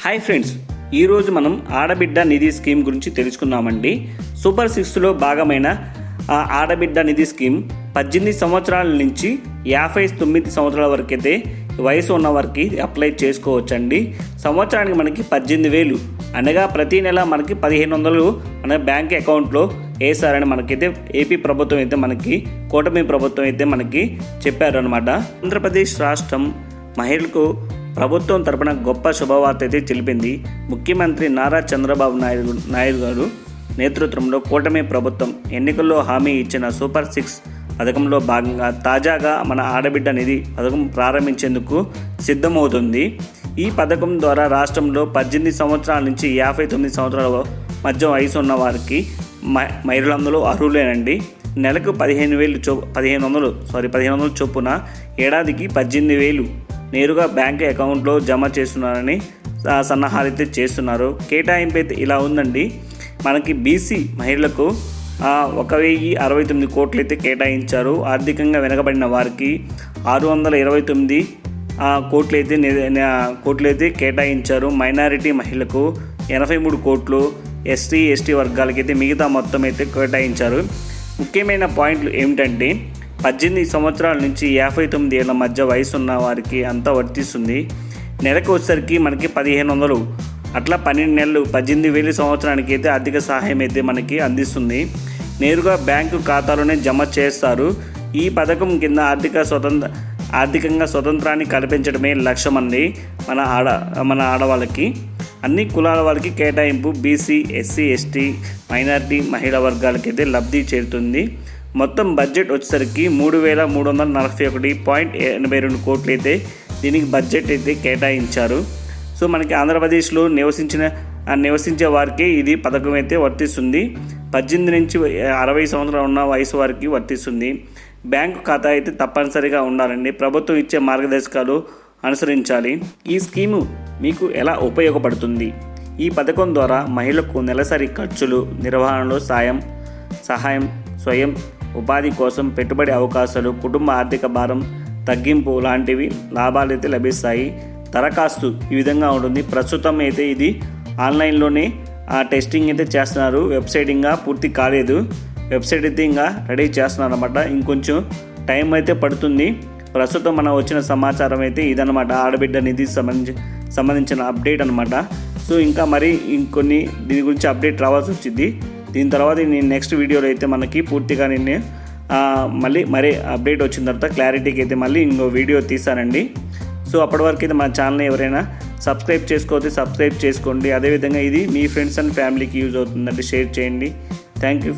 Hi friends ఈరోజు మనం ఆడబిడ్డ నిధి స్కీమ్ గురించి తెలుసుకున్నామండి సూపర్ సిక్స్లో భాగమైన ఆడబిడ్డ నిధి స్కీమ్ పద్దెనిమిది సంవత్సరాల నుంచి యాభై తొమ్మిది సంవత్సరాల వరకు అయితే వయసు ఉన్న వారికి అప్లై చేసుకోవచ్చండి. సంవత్సరానికి మనకి పద్దెనిమిది వేలు అనగా ప్రతి నెల మనకి పదిహేను వందలు మన బ్యాంక్ అకౌంట్లో వేసారని మనకైతే ఏపీ ప్రభుత్వం అయితే మనకి కూటమి ప్రభుత్వం అయితే మనకి చెప్పారనమాట ఆంధ్రప్రదేశ్ రాష్ట్రం మహిళలకు ప్రభుత్వం తరపున గొప్ప శుభవార్త అయితే తెలిపింది. ముఖ్యమంత్రి నారా చంద్రబాబు నాయుడు నాయుడు గారు నేతృత్వంలో కూటమి ప్రభుత్వం ఎన్నికల్లో హామీ ఇచ్చిన సూపర్ సిక్స్ పథకంలో భాగంగా తాజాగా మన ఆడబిడ్డ నిధి పథకం ప్రారంభించేందుకు సిద్ధమవుతుంది. ఈ పథకం ద్వారా రాష్ట్రంలో పద్దెనిమిది సంవత్సరాల నుంచి యాభై తొమ్మిది సంవత్సరాల మధ్య వయసు ఉన్న వారికి మై మహిళలందరూ అర్హులేనండి. నెలకు పదిహేను వేలు చొ పదిహేను వందలు సారీ పదిహేను వందలు చొప్పున ఏడాదికి పద్దెనిమిది వేలు నేరుగా బ్యాంక్ అకౌంట్లో జమ చేస్తున్నారని సన్నాహాలైతే చేస్తున్నారు. కేటాయింపు అయితే ఇలా ఉందండి. మనకి బీసీ మహిళలకు ఒక వెయ్యి అరవై తొమ్మిది కోట్లు అయితే కేటాయించారు. ఆర్థికంగా వెనకబడిన వారికి ఆరు వందల ఇరవై తొమ్మిది కోట్లు అయితే కోట్లు అయితే కేటాయించారు. మైనారిటీ మహిళలకు ఎనభై మూడు కోట్లు ఎస్టీ ఎస్టీ వర్గాలకైతే మిగతా మొత్తం అయితే కేటాయించారు. ముఖ్యమైన పాయింట్లు ఏమిటంటే పద్దెనిమిది సంవత్సరాల నుంచి యాభై తొమ్మిది ఏళ్ళ మధ్య వయసు ఉన్న వారికి అంతా వర్తిస్తుంది. నెలకు వచ్చేసరికి మనకి పదిహేను వందలు. అట్లా పన్నెండు నెలలు పద్దెనిమిది వేలు సంవత్సరానికి అయితే ఆర్థిక సహాయం అయితే మనకి అందిస్తుంది. నేరుగా బ్యాంకు ఖాతాలోనే జమ చేస్తారు. ఈ పథకం కింద ఆర్థిక స్వతంత్ర ఆర్థికంగా స్వతంత్రాన్ని కల్పించడమే లక్ష్యం అండి మన ఆడ మన ఆడవాళ్ళకి. అన్ని కులాల వారికి కేటాయింపు బీసీ ఎస్సీ ఎస్టీ మైనారిటీ మహిళా వర్గాలకైతే లబ్ధి చేరుతుంది. మొత్తం బడ్జెట్ వచ్చేసరికి మూడు వేల మూడు వందల నలభై ఒకటి పాయింట్ ఎనభై రెండు కోట్లు అయితే దీనికి బడ్జెట్ అయితే కేటాయించారు. సో మనకి ఆంధ్రప్రదేశ్లో నివసించిన నివసించే వారికి ఇది పథకం అయితే వర్తిస్తుంది. పద్దెనిమిది నుంచి అరవై సంవత్సరాలు ఉన్న వయసు వారికి వర్తిస్తుంది. బ్యాంకు ఖాతా అయితే తప్పనిసరిగా ఉండాలండి. ప్రభుత్వం ఇచ్చే మార్గదర్శకాలు అనుసరించాలి. ఈ స్కీము మీకు ఎలా ఉపయోగపడుతుంది? ఈ పథకం ద్వారా మహిళకు నెలసరి ఖర్చులు నిర్వహణలో సాయం సహాయం స్వయం ఉపాధి కోసం పెట్టుబడి అవకాశాలు కుటుంబ ఆర్థిక భారం తగ్గింపు లాంటివి లాభాలు అయితే లభిస్తాయి. దరఖాస్తు ఈ విధంగా ఉంటుంది. ప్రస్తుతం అయితే ఇది ఆన్లైన్లోనే ఆ టెస్టింగ్ అయితే చేస్తున్నారు. వెబ్సైట్ ఇంకా పూర్తి కాలేదు. వెబ్సైట్ అయితే ఇంకా రెడీ చేస్తున్నారు అనమాట ఇంకొంచెం టైం అయితే పడుతుంది. ప్రస్తుతం మనం వచ్చిన సమాచారం అయితే ఇదనమాట ఆడబిడ్డ నిధి సంబంధించి సంబంధించిన అప్డేట్ అనమాట సో ఇంకా మరి ఇంకొన్ని దీని గురించి అప్డేట్ రావాల్సి వచ్చింది. దీని తర్వాత నేను నెక్స్ట్ వీడియోలో అయితే మనకి పూర్తిగా నేను మళ్ళీ మరీ అప్డేట్ వచ్చిన తర్వాత క్లారిటీకి అయితే మళ్ళీ ఇంకో వీడియో తీసానండి సో అప్పటి వరకు అయితే మన ఛానల్ ఎవరైనా సబ్స్క్రైబ్ చేసుకోవద్దు సబ్స్క్రైబ్ చేసుకోండి. అదేవిధంగా ఇది మీ ఫ్రెండ్స్ అండ్ ఫ్యామిలీకి యూజ్ అవుతుందండి. షేర్ చేయండి. Thank you